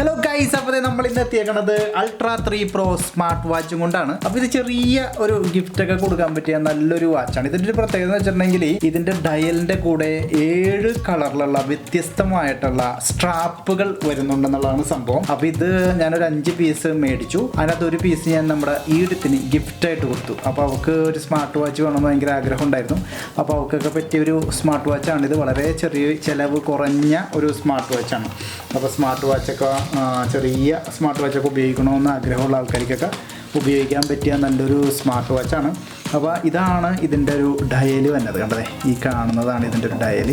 Hello guys അപ്പോൾ നമ്മൾ ഇന്ന് എത്തിയേക്കണത് അൾട്രാ ത്രീ പ്രോ സ്മാർട്ട് വാച്ചും കൊണ്ടാണ്. അപ്പോൾ ഇത് ചെറിയ ഒരു ഗിഫ്റ്റ് ഒക്കെ കൊടുക്കാൻ പറ്റിയ നല്ലൊരു വാച്ചാണ് ഇതിന്റെ ഒരു പ്രത്യേകത എന്ന് വെച്ചിട്ടുണ്ടെങ്കിൽ ഇതിന്റെ ഡയലിന്റെ കൂടെ ഏഴ് കളറിലുള്ള വ്യത്യസ്തമായിട്ടുള്ള സ്ട്രാപ്പുകൾ വരുന്നുണ്ടെന്നുള്ളതാണ് സംഭവം. അപ്പോൾ ഇത് ഞാനൊരു അഞ്ച് പീസ് മേടിച്ചു. അതിനകത്ത് ഒരു പീസ് ഞാൻ നമ്മുടെ ഈടത്തിന് ഗിഫ്റ്റായിട്ട് കൊടുത്തു. അപ്പോൾ അവൾക്ക് ഒരു സ്മാർട്ട് വാച്ച് വേണമെന്ന് ഭയങ്കര ആഗ്രഹം ഉണ്ടായിരുന്നു. അപ്പോൾ അവൾക്കൊക്കെ പറ്റിയ ഒരു സ്മാർട്ട് വാച്ചാണ് ഇത് വളരെ ചെറിയ ചിലവ് കുറഞ്ഞ ഒരു സ്മാർട്ട് വാച്ചാണ് അപ്പോൾ സ്മാർട്ട് വാച്ചൊക്കെ ചെറിയ സ്മാർട്ട് വാച്ചൊക്കെ ഉപയോഗിക്കണമെന്ന് ആഗ്രഹമുള്ള ആൾക്കാർക്കൊക്കെ ഉപയോഗിക്കാൻ പറ്റിയ നല്ലൊരു സ്മാർട്ട് വാച്ചാണ് അപ്പോൾ ഇതാണ് ഇതിന്റെ ഒരു ഡയൽ വന്നത്. കണ്ടതേ? ഈ കാണുന്നതാണ് ഇതിന്റെ ഒരു ഡയൽ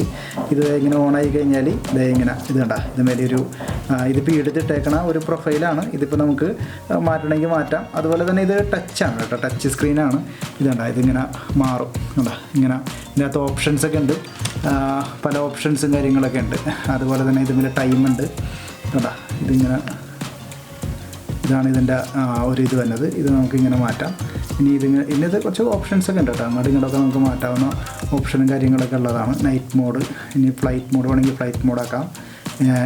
ഇത് ഇങ്ങനെ ഓണായി കഴിഞ്ഞാൽ ഇത് ഇങ്ങനെ ഇത് കണ്ട ഇതുമേലെ ഒരു ഇതിപ്പോൾ എടുത്തിട്ടേക്കണ ഒരു പ്രൊഫൈലാണ് ഇതിപ്പോൾ നമുക്ക് മാറ്റണമെങ്കിൽ മാറ്റാം. അതുപോലെ തന്നെ ഇത് ടച്ചാണ് കേട്ടോ. ടച്ച് സ്ക്രീനാണ് ഇത് കണ്ട ഇതിങ്ങനെ മാറും. കണ്ട ഇങ്ങനെ ഇതിനകത്ത് ഓപ്ഷൻസൊക്കെ ഉണ്ട്. പല ഓപ്ഷൻസും കാര്യങ്ങളൊക്കെ ഉണ്ട്. അതുപോലെ തന്നെ ഇതിൽ ടൈമുണ്ട് കണ്ടാ? ഇതിങ്ങനെ ഇതാണ് ഇതിന്റെ ഒരു ഇത് വന്നത്. ഇത് നമുക്കിങ്ങനെ മാറ്റാം. ഇനി ഇതിങ്ങനെ ഇതിനകത്ത് കുറച്ച് ഓപ്ഷൻസ് ഒക്കെ ഉണ്ട് കേട്ടോ അങ്ങോട്ടും ഇങ്ങോട്ടൊക്കെ നമുക്ക് മാറ്റാവുന്ന ഓപ്ഷനും കാര്യങ്ങളൊക്കെ ഉള്ളതാണ്. നൈറ്റ് മോഡ് ഇനി ഫ്ലൈറ്റ് മോഡ് വേണമെങ്കിൽ ഫ്ലൈറ്റ് മോഡാക്കാം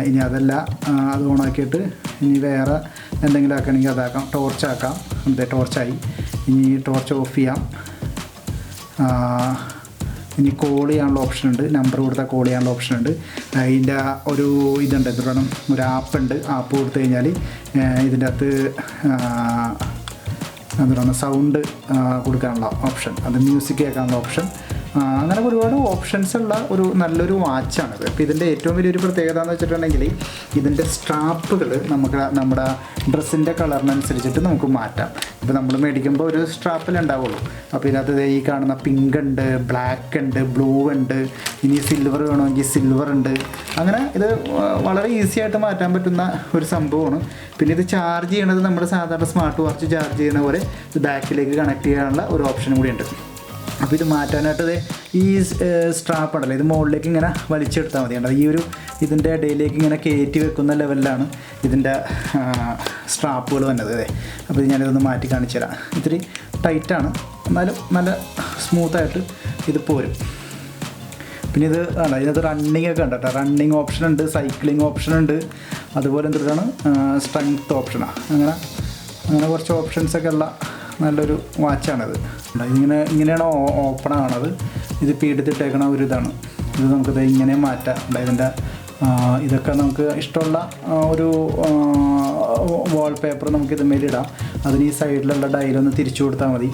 ഇനി അതല്ല അത് ഓണാക്കിയിട്ട് ഇനി വേറെ എന്തെങ്കിലും ആക്കണമെങ്കിൽ അതാക്കാം. ടോർച്ച് ആക്കാം. അതെ ടോർച്ചായി ഇനി ടോർച്ച് ഓഫ് ചെയ്യാം. ഇനി കോൾ ചെയ്യാനുള്ള ഓപ്ഷൻ ഉണ്ട്. നമ്പർ കൊടുത്താൽ കോൾ ചെയ്യാനുള്ള ഓപ്ഷൻ ഉണ്ട്. അതിന്റെ ഒരു ഇതുണ്ട്. എന്ത് പറയണം ഒരു ആപ്പ് ഉണ്ട്. ആപ്പ് കൊടുത്തു കഴിഞ്ഞാൽ ഇതിന്റെ അകത്ത് എന്താ പറയുക സൗണ്ട് കൊടുക്കാനുള്ള ഓപ്ഷൻ അത് മ്യൂസിക് കേൾക്കാനുള്ള ഓപ്ഷൻ അങ്ങനെ ഒരുപാട് ഓപ്ഷൻസ് ഉള്ള ഒരു നല്ലൊരു വാച്ചാണിത് അപ്പോൾ ഇതിന്റെ ഏറ്റവും വലിയൊരു പ്രത്യേകത എന്ന് വെച്ചിട്ടുണ്ടെങ്കിൽ ഇതിന്റെ സ്ട്രാപ്പുകൾ നമുക്ക് നമ്മുടെ ഡ്രസ്സിന്റെ കളറിനനുസരിച്ചിട്ട് നമുക്ക് മാറ്റാം. ഇപ്പോൾ നമ്മൾ മേടിക്കുമ്പോൾ ഒരു സ്ട്രാപ്പിൽ ഉണ്ടാവുള്ളൂ. അപ്പോൾ ഇതിനകത്ത് ഈ കാണുന്ന പിങ്ക് ഉണ്ട് ബ്ലാക്ക് ഉണ്ട് ബ്ലൂ ഉണ്ട് ഇനി സിൽവർ വേണമെങ്കിൽ സിൽവർ ഉണ്ട്. അങ്ങനെ ഇത് വളരെ ഈസി ആയിട്ട് മാറ്റാൻ പറ്റുന്ന ഒരു സംഭവമാണ്. പിന്നെ ഇത് ചാർജ് ചെയ്യണത് നമ്മുടെ സാധാരണ സ്മാർട്ട് വാച്ച് ചാർജ് ചെയ്യുന്ന പോലെ ബാക്കിലേക്ക് കണക്ട് ചെയ്യാനുള്ള ഒരു ഓപ്ഷനും കൂടി ഉണ്ട്. അപ്പോൾ ഇത് മാറ്റാനായിട്ട് ഈ സ്ട്രാപ്പ് ഉണ്ടല്ലോ ഇത് മുകളിലേക്ക് ഇങ്ങനെ വലിച്ചെടുത്താൽ മതി ഈ ഒരു ഇതിന്റെ ഇടയിലേക്ക് ഇങ്ങനെ കയറ്റി വെക്കുന്ന ലെവലിലാണ് ഇതിന്റെ സ്ട്രാപ്പുകൾ വന്നത് അതെ അപ്പോൾ ഞാനിതൊന്ന് മാറ്റി കാണിച്ചു തരാം. ഇത്തിരി ടൈറ്റാണ് എന്നാലും നല്ല സ്മൂത്തായിട്ട് ഇത് പോരും. പിന്നെ ഇത് ആണ് ഇതിനകത്ത് റണ്ണിങ് ഒക്കെ ഉണ്ട് കേട്ടോ. റണ്ണിങ് ഓപ്ഷൻ ഉണ്ട് സൈക്ലിംഗ് ഓപ്ഷൻ ഉണ്ട്. അതുപോലെ എന്തൊക്കെയാണ് സ്ട്രെങ്ത് ഓപ്ഷനാണ് അങ്ങനെ അങ്ങനെ കുറച്ച് ഓപ്ഷൻസൊക്കെ ഉള്ള നല്ലൊരു വാച്ചാണത്. ഇതിങ്ങനെ ഇങ്ങനെയാണ് ഓപ്പൺ ആണത് ഇതിപ്പോൾ എടുത്തിട്ടേക്കണ ഒരു ഇതാണ്. ഇത് നമുക്കിത് ഇങ്ങനെ മാറ്റാം. ഇതിന്റെ ഇതൊക്കെ നമുക്ക് ഇഷ്ടമുള്ള ഒരു ഒരു വാൾപേപ്പർ നമുക്ക് ഇതുമേൽ ഇടാം അതിന് ഈ സൈഡിലുള്ള ഡയലൊന്ന് തിരിച്ചു കൊടുത്താൽ മതി.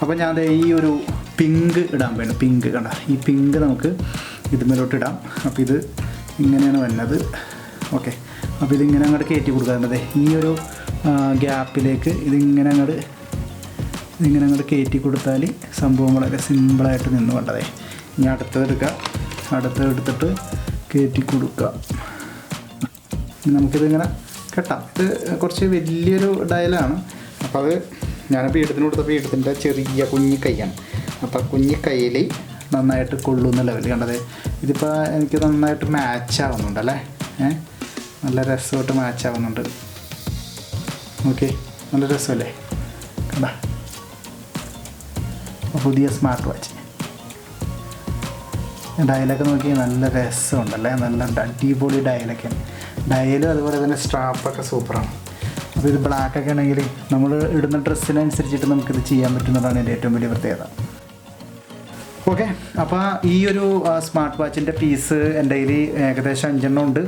അപ്പോൾ ഞാൻ ഈ ഒരു പിങ്ക് ഇടാൻ വേണം പിങ്ക് കണ്ട ഈ പിങ്ക് നമുക്ക് ഇതുമേലോട്ട് ഇടാം. അപ്പോൾ ഇത് ഇങ്ങനെയാണ് വരുന്നത്. ഓക്കെ. അപ്പോൾ ഇതിങ്ങനെ അങ്ങോട്ട് കയറ്റി കൊടുക്കാൻ ഈ ഒരു ഗ്യാപ്പിലേക്ക് ഇതിങ്ങനെ അങ്ങോട്ട് ഇതിങ്ങനെ അങ്ങോട്ട് കയറ്റി കൊടുത്താൽ സംഭവം വളരെ സിമ്പിളായിട്ട് നിന്ന് വേണ്ടതേ ഇനി അടുത്തത് അടുത്തെടുത്തിട്ട് കയറ്റി കൊടുക്കുക നമുക്കിതിങ്ങനെ കെട്ടാം. ഇത് കുറച്ച് വലിയൊരു ഡയലാണ് അപ്പോൾ അത് ഞാനിപ്പോൾ ഈടത്തിന് കൊടുത്ത ഈടത്തിന്റെ ചെറിയ കുഞ്ഞി കൈയാണ്. അപ്പോൾ കുഞ്ഞി കയ്യിൽ നന്നായിട്ട് കൊള്ളുന്ന ലെവൽ കണ്ടത്? ഇതിപ്പോൾ എനിക്ക് നന്നായിട്ട് മാച്ച് ആവുന്നുണ്ട് അല്ലേ? ഏ? നല്ല രസമായിട്ട് മാച്ച് ആവുന്നുണ്ട്. ഓക്കെ നല്ല രസമല്ലേ? കണ്ടാ? പുതിയ സ്മാർട്ട് വാച്ച്. ഡയലൊക്കെ നോക്കി നല്ല രസമുണ്ടല്ലേ? നല്ല അടിപൊളി ഡയലൊക്കെയാണ് ഡയലും അതുപോലെ തന്നെ സ്ട്രാപ്പൊക്കെ സൂപ്പറാണ്. അപ്പോൾ ഇത് ബ്ലാക്കൊക്കെ ആണെങ്കിൽ നമ്മൾ ഇടുന്ന ഡ്രസ്സിനനുസരിച്ചിട്ട് നമുക്കിത് ചെയ്യാൻ പറ്റുന്നതാണ് എന്റെ ഏറ്റവും വലിയ പ്രത്യേകത. ഓക്കെ അപ്പോൾ ഈ ഒരു സ്മാർട്ട് വാച്ചിന്റെ പീസ് എന്റെ കയ്യിൽ ഏകദേശം അഞ്ചെണ്ണം ഉണ്ട്.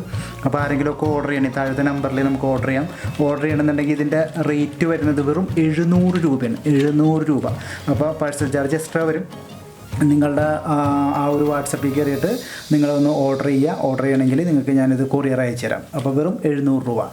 അപ്പോൾ ആരെങ്കിലുമൊക്കെ ഓർഡർ ചെയ്യണേ. താഴത്തെ നമ്പറിൽ നമുക്ക് ഓർഡർ ചെയ്യാം. ഓർഡർ ചെയ്യണമെന്നുണ്ടെങ്കിൽ ഇതിന്റെ റേറ്റ് വരുന്നത് വെറും എഴുന്നൂറ് രൂപയാണ്. എഴുന്നൂറ് രൂപ. അപ്പോൾ പാഴ്സൽ ചാർജ് എക്സ്ട്രാ വരും. നിങ്ങളുടെ ആ, ഒരു വാട്സപ്പിൽ കയറിയിട്ട് നിങ്ങളൊന്ന് ഓർഡർ ചെയ്യുക. ഓർഡർ ചെയ്യണമെങ്കിൽ നിങ്ങൾക്ക് ഞാനിത് കൊറിയർ അയച്ചു തരാം അപ്പോൾ വെറും എഴുന്നൂറ് രൂപ.